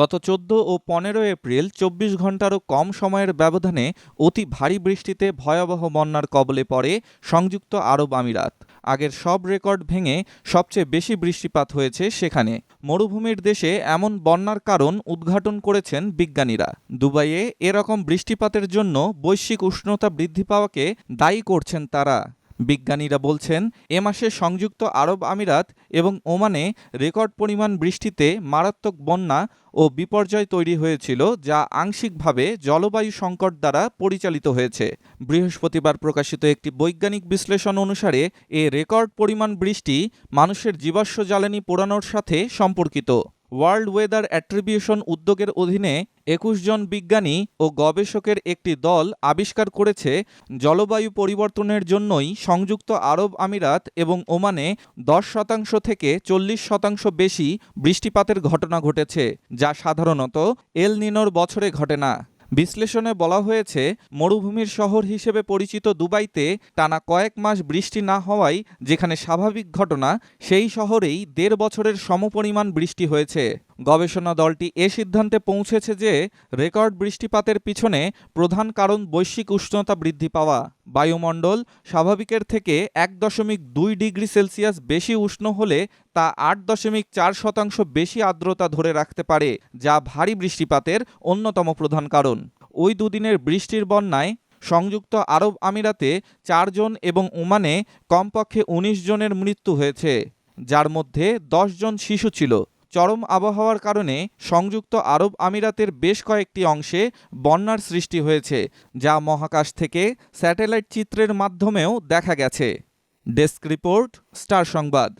গত চোদ্দ ও পনেরো এপ্রিল চব্বিশ ঘন্টারও কম সময়ের ব্যবধানে অতি ভারী বৃষ্টিতে ভয়াবহ বন্যার কবলে পড়ে সংযুক্ত আরব আমিরাত। আগের সব রেকর্ড ভেঙে সবচেয়ে বেশি বৃষ্টিপাত হয়েছে সেখানে। মরুভূমির দেশে এমন বন্যার কারণ উদ্ঘাটন করেছেন বিজ্ঞানীরা। দুবাইয়ে এরকম বৃষ্টিপাতের জন্য বৈশ্বিক উষ্ণতা বৃদ্ধি পাওয়াকে দায়ী করছেন তারা। বিজ্ঞানীরা বলছেন, এ মাসে সংযুক্ত আরব আমিরাত এবং ওমানে রেকর্ড পরিমাণ বৃষ্টিতে মারাত্মক বন্যা ও বিপর্যয় তৈরি হয়েছিল, যা আংশিকভাবে জলবায়ু সংকট দ্বারা পরিচালিত হয়েছে। বৃহস্পতিবার প্রকাশিত একটি বৈজ্ঞানিক বিশ্লেষণ অনুসারে, এ রেকর্ড পরিমাণ বৃষ্টি মানুষের জীবাশ্ম জ্বালানি পোড়ানোর সাথে সম্পর্কিত। ওয়ার্ল্ড ওয়েদার অ্যাট্রিবিউশন উদ্যোগের অধীনে একুশ জন বিজ্ঞানী ও গবেষকের একটি দল আবিষ্কার করেছে জলবায়ু পরিবর্তনের জন্যই সংযুক্ত আরব আমিরাত এবং ওমানে দশ শতাংশ থেকে চল্লিশ শতাংশ বেশি বৃষ্টিপাতের ঘটনা ঘটেছে, যা সাধারণত এল নিনোর বছরে ঘটে না। বিশ্লেষণে বলা হয়েছে, মরুভূমির শহর হিসেবে পরিচিত দুবাইতে টানা কয়েক মাস বৃষ্টি না হওয়ায় যেখানে স্বাভাবিক ঘটনা, সেই শহরেই দেড় বছরের সমপরিমাণ বৃষ্টি হয়েছে। গবেষণা দলটি এ সিদ্ধান্তে পৌঁছেছে যে রেকর্ড বৃষ্টিপাতের পিছনে প্রধান কারণ বৈশ্বিক উষ্ণতা বৃদ্ধি পাওয়া। বায়ুমণ্ডল স্বাভাবিকের থেকে এক দশমিক দুই ডিগ্রি সেলসিয়াস বেশি উষ্ণ হলে তা আট দশমিক চার শতাংশ বেশি আর্দ্রতা ধরে রাখতে পারে, যা ভারী বৃষ্টিপাতের অন্যতম প্রধান কারণ। ওই দুদিনের বৃষ্টির বন্যায় সংযুক্ত আরব আমিরাতে চারজন এবং ওমানে কমপক্ষে ১৯ জনের মৃত্যু হয়েছে, যার মধ্যে জন শিশু ছিল। চরম আবহাওয়ার কারণে সংযুক্ত আরব আমিরাতের বেশ কয়েকটি অংশে বন্যার সৃষ্টি হয়েছে, যা মহাকাশ থেকে স্যাটেলাইট চিত্রের মাধ্যমেও দেখা গেছে। ডেস্ক রিপোর্ট, স্টার সংবাদ।